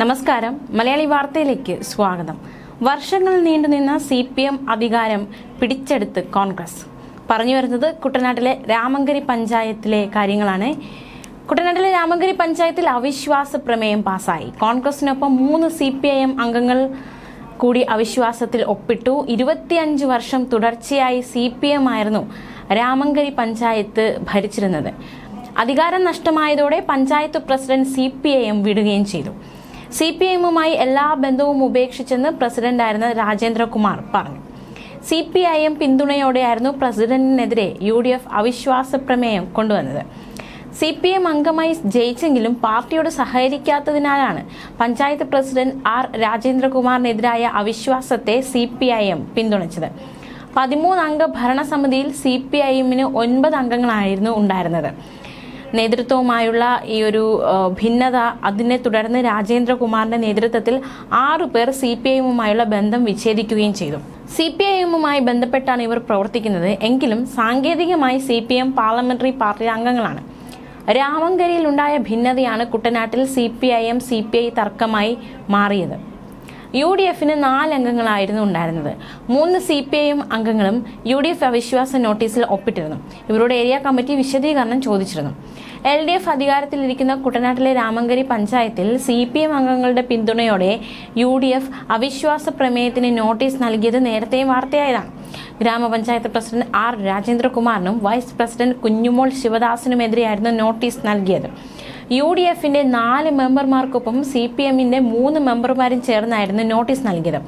നമസ്കാരം. മലയാളി വാർത്തയിലേക്ക് സ്വാഗതം. വർഷങ്ങൾ നീണ്ടുനിന്ന സി പി എം അധികാരം പിടിച്ചെടുത്ത് കോൺഗ്രസ്. പറഞ്ഞു വരുന്നത് കുട്ടനാട്ടിലെ രാമങ്കരി പഞ്ചായത്തിലെ കാര്യങ്ങളാണ്. കുട്ടനാട്ടിലെ രാമങ്കരി പഞ്ചായത്തിൽ അവിശ്വാസ പ്രമേയം പാസായി. കോൺഗ്രസിനൊപ്പം മൂന്ന് സി പി ഐ എം അംഗങ്ങൾ കൂടി അവിശ്വാസത്തിൽ ഒപ്പിട്ടു. ഇരുപത്തിയഞ്ച് വർഷം തുടർച്ചയായി സി പി എം ആയിരുന്നു രാമങ്കരി പഞ്ചായത്ത് ഭരിച്ചിരുന്നത്. അധികാരം നഷ്ടമായതോടെ panchayat president C P I M വിടുകയും ചെയ്തു. സി പി എമ്മുമായി എല്ലാ ബന്ധവും ഉപേക്ഷിച്ചെന്ന് പ്രസിഡന്റായിരുന്ന രാജേന്ദ്രകുമാർ പറഞ്ഞു. സി പി ഐ എം പിന്തുണയോടെയായിരുന്നു പ്രസിഡന്റിനെതിരെ യു ഡി എഫ് അവിശ്വാസ പ്രമേയം കൊണ്ടുവന്നത്. സി പി എം അംഗമായി ജയിച്ചെങ്കിലും പാർട്ടിയോട് സഹകരിക്കാത്തതിനാലാണ് പഞ്ചായത്ത് പ്രസിഡന്റ് ആർ രാജേന്ദ്രകുമാറിനെതിരായ അവിശ്വാസത്തെ സി പി ഐ എം പിന്തുണച്ചത്. പതിമൂന്ന് അംഗ ഭരണസമിതിയിൽ സി പി ഐ എമ്മിന് ഒൻപത് അംഗങ്ങളായിരുന്നു ഉണ്ടായിരുന്നത്. നേതൃത്വവുമായുള്ള ഈ ഒരു ഭിന്നത അതിനെ തുടർന്ന് രാജേന്ദ്രകുമാറിന്റെ നേതൃത്വത്തിൽ ആറു പേർ സി പി ഐ എമ്മുമായുള്ള ബന്ധം വിച്ഛേദിക്കുകയും ചെയ്തു. സി പി ഐ എമ്മുമായി ബന്ധപ്പെട്ടാണ് ഇവർ പ്രവർത്തിക്കുന്നത്. എങ്കിലും സാങ്കേതികമായി C P M parliamentary party അംഗങ്ങളാണ്. രാമങ്കരിയിൽ ഉണ്ടായ ഭിന്നതയാണ് കുട്ടനാട്ടിൽ C P I M C P I തർക്കമായി മാറിയത്. യു ഡി എഫിന് നാല് അംഗങ്ങളായിരുന്നു ഉണ്ടായിരുന്നത്. മൂന്ന് സി പി ഐ എം അംഗങ്ങളും യു ഡി എഫ് അവിശ്വാസ നോട്ടീസിൽ ഒപ്പിട്ടിരുന്നു. ഇവരോട് ഏരിയ കമ്മിറ്റി വിശദീകരണം ചോദിച്ചിരുന്നു. എൽ ഡി എഫ് അധികാരത്തിലിരിക്കുന്ന കുട്ടനാട്ടിലെ രാമങ്കരി പഞ്ചായത്തിൽ സി പി എം അംഗങ്ങളുടെ പിന്തുണയോടെ യു ഡി എഫ് അവിശ്വാസ പ്രമേയത്തിന് നോട്ടീസ് നൽകിയത് നേരത്തെയും വാർത്തയായതാണ്. ഗ്രാമപഞ്ചായത്ത് പ്രസിഡന്റ് ആർ രാജേന്ദ്രകുമാറിനും വൈസ് പ്രസിഡന്റ് കുഞ്ഞുമോൾ ശിവദാസിനുമെതിരെയായിരുന്നു നോട്ടീസ് നൽകിയത്. യു ഡി എഫിന്റെ നാല് മെമ്പർമാർക്കൊപ്പം സി പി എമ്മിന്റെ മൂന്ന് മെമ്പർമാരും ചേർന്നായിരുന്നു നോട്ടീസ് നൽകിയത്.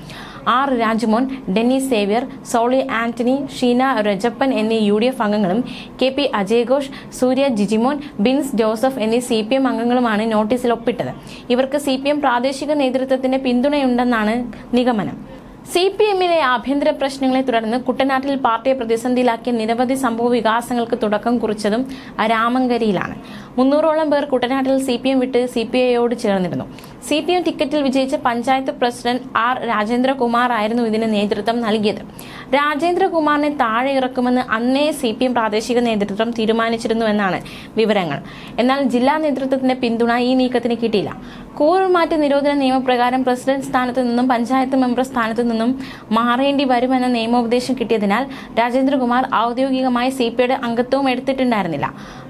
R Rajmon Dennis Xavier Soly Antony Sheena Rajappan എന്നീ യു ഡി എഫ് അംഗങ്ങളും K P Ajay Ghosh Surya Jijimon Bins Joseph എന്നീ സി പി എം അംഗങ്ങളുമാണ് നോട്ടീസിൽ ഒപ്പിട്ടത്. ഇവർക്ക് സി പി എം പ്രാദേശിക നേതൃത്വത്തിന്റെ പിന്തുണയുണ്ടെന്നാണ് നിഗമനം. സി പി എമ്മിലെ ആഭ്യന്തര പ്രശ്നങ്ങളെ തുടർന്ന് കുട്ടനാട്ടിൽ പാർട്ടിയെ പ്രതിസന്ധിയിലാക്കിയ നിരവധി സംഭവ വികാസങ്ങൾക്ക് തുടക്കം കുറിച്ചതും രാമങ്കരിയിലാണ്. മുന്നൂറോളം പേർ കുട്ടനാട്ടിൽ സി പി എം വിട്ട് സി പി ഐയോട് ചേർന്നിരുന്നു. സി പി എം ടിക്കറ്റിൽ വിജയിച്ച പഞ്ചായത്ത് പ്രസിഡന്റ് ആർ രാജേന്ദ്രകുമാർ ആയിരുന്നു ഇതിന് നേതൃത്വം നൽകിയത്. രാജേന്ദ്രകുമാറിനെ താഴെ ഇറക്കുമെന്ന് അന്നേ സി പി എം പ്രാദേശിക നേതൃത്വം തീരുമാനിച്ചിരുന്നുവെന്നാണ് വിവരങ്ങൾ. എന്നാൽ ജില്ലാ നേതൃത്വത്തിന്റെ പിന്തുണ ഈ നീക്കത്തിന് കിട്ടിയില്ല. കൂറുമാറ്റ നിരോധന നിയമപ്രകാരം പ്രസിഡന്റ് സ്ഥാനത്ത് നിന്നും പഞ്ചായത്ത് മെമ്പർ സ്ഥാനത്ത് നിന്നും മാറേണ്ടി വരുമെന്ന നിയമോപദേശം കിട്ടിയതിനാൽ രാജേന്ദ്രകുമാർ ഔദ്യോഗികമായി സി പി ഐയുടെ അംഗത്വവും എടുത്തിട്ടുണ്ടായിരുന്നില്ല.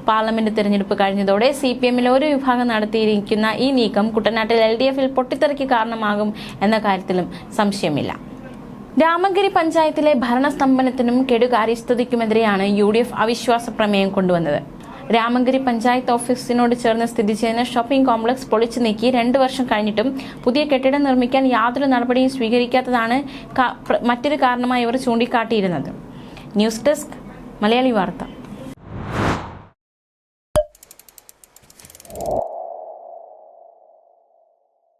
പാർലമെന്റ് തെരഞ്ഞെടുപ്പ് കഴിഞ്ഞതോടെ സി പി എമ്മിൽ ഒരു വിഭാഗം നടത്തിയിരിക്കുന്ന ഈ നീക്കം കുട്ടനാട്ടിൽ എൽ ഡി എഫിൽ പൊട്ടിത്തെറിക്ക് കാരണമാകും എന്ന കാര്യത്തിലും സംശയമില്ല. രാമഗിരി പഞ്ചായത്തിലെ ഭരണസ്തംഭനത്തിനും കെടുകാര്യസ്ഥതയ്ക്കുമെതിരെയാണ് യു ഡി എഫ് അവിശ്വാസ പ്രമേയം കൊണ്ടുവന്നത്. രാമഗിരി പഞ്ചായത്ത് ഓഫീസിനോട് ചേർന്ന് സ്ഥിതി ചെയ്യുന്ന ഷോപ്പിംഗ് കോംപ്ലക്സ് പൊളിച്ചു നീക്കി രണ്ട് വർഷം കഴിഞ്ഞിട്ടും പുതിയ കെട്ടിടം നിർമ്മിക്കാൻ യാതൊരു നടപടിയും സ്വീകരിക്കാത്തതാണ് മറ്റൊരു കാരണമായി ഇവർ ചൂണ്ടിക്കാട്ടിയിരുന്നത്. ന്യൂസ് ഡെസ്ക് മലയാളി വാർത്ത.